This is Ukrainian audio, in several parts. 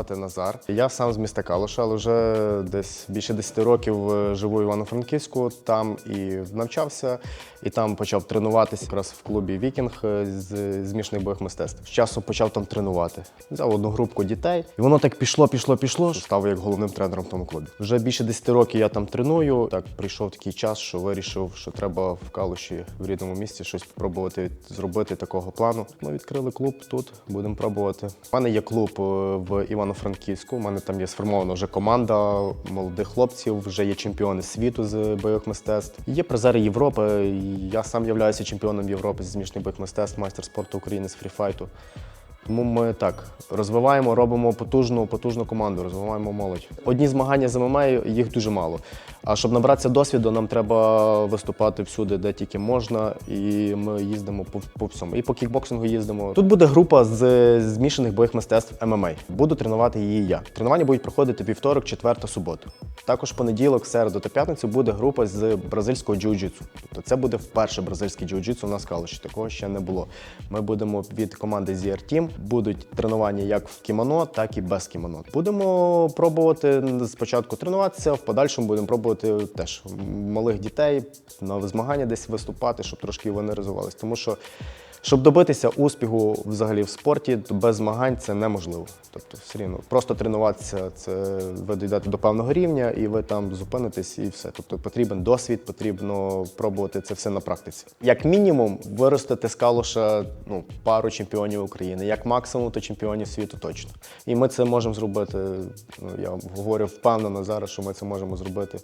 звати Назар. Я сам з міста Калуша, але вже десь більше 10 років е, живу в Івано-Франківську, там і навчався, і там почав тренуватися якраз в клубі Вікінг е, з змішаних бойових мистецтв. З часу почав там тренувати. Взяв одну групку дітей, і воно так пішло, пішло, пішло. Став як головним тренером в тому клубі. Вже більше 10 років я там треную. Так прийшов такий час, що вирішив, що треба в Калуші в рідному місті щось спробувати зробити такого плану. Ми відкрили клуб тут, будемо пробувати. У мене є клуб е, в Івано-Франківську. У мене там є сформована вже команда молодих хлопців, вже є чемпіони світу з бойових мистецтв. Є призери Європи. Я сам являюся чемпіоном Європи з змішних бойових мистецтв, майстер спорту України з фріфайту. Тому ми так розвиваємо, робимо потужну, потужну команду, розвиваємо молодь. Одні змагання з ММА, їх дуже мало. А щоб набратися досвіду, нам треба виступати всюди, де тільки можна, і ми їздимо по, по всьому. І по кікбоксингу їздимо. Тут буде група з змішаних бойових мистецтв ММА. Буду тренувати її я. Тренування будуть проходити вівторок, четверта, суботу. Також понеділок, середу та п'ятницю буде група з бразильського джиу-джитсу. Тобто це буде вперше бразильський джиу-джитсу в Калуші. Такого ще не було. Ми будемо від команди ZR Team. Будуть тренування як в кімоно, так і без кімоно. Будемо пробувати спочатку тренуватися, в подальшому будемо пробувати теж малих дітей на змагання десь виступати, щоб трошки вони розвивалися. Тому що щоб добитися успіху взагалі в спорті, то без змагань це неможливо. Тобто, все рівно просто тренуватися, це ви дійдете до певного рівня, і ви там зупинитесь, і все. Тобто потрібен досвід, потрібно пробувати це все на практиці. Як мінімум, виростити з калуша ну, пару чемпіонів України, як максимум, то чемпіонів світу точно. І ми це можемо зробити. Ну я говорю впевнено зараз, що ми це можемо зробити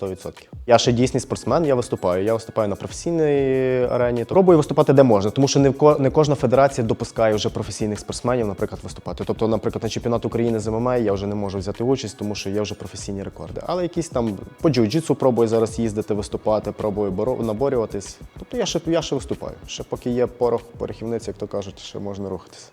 100%. Я ще дійсний спортсмен, я виступаю. Я виступаю на професійній арені. Пробую виступати де можна, тому що не не кожна федерація допускає вже професійних спортсменів, наприклад, виступати. Тобто, наприклад, на чемпіонат України з ММА я вже не можу взяти участь, тому що є вже професійні рекорди. Але якісь там по джиу-джитсу пробую зараз їздити, виступати, пробую боро- наборюватись. Тобто я ще я ще виступаю. Ще поки є порох, порохівниця, як то кажуть, ще можна рухатись.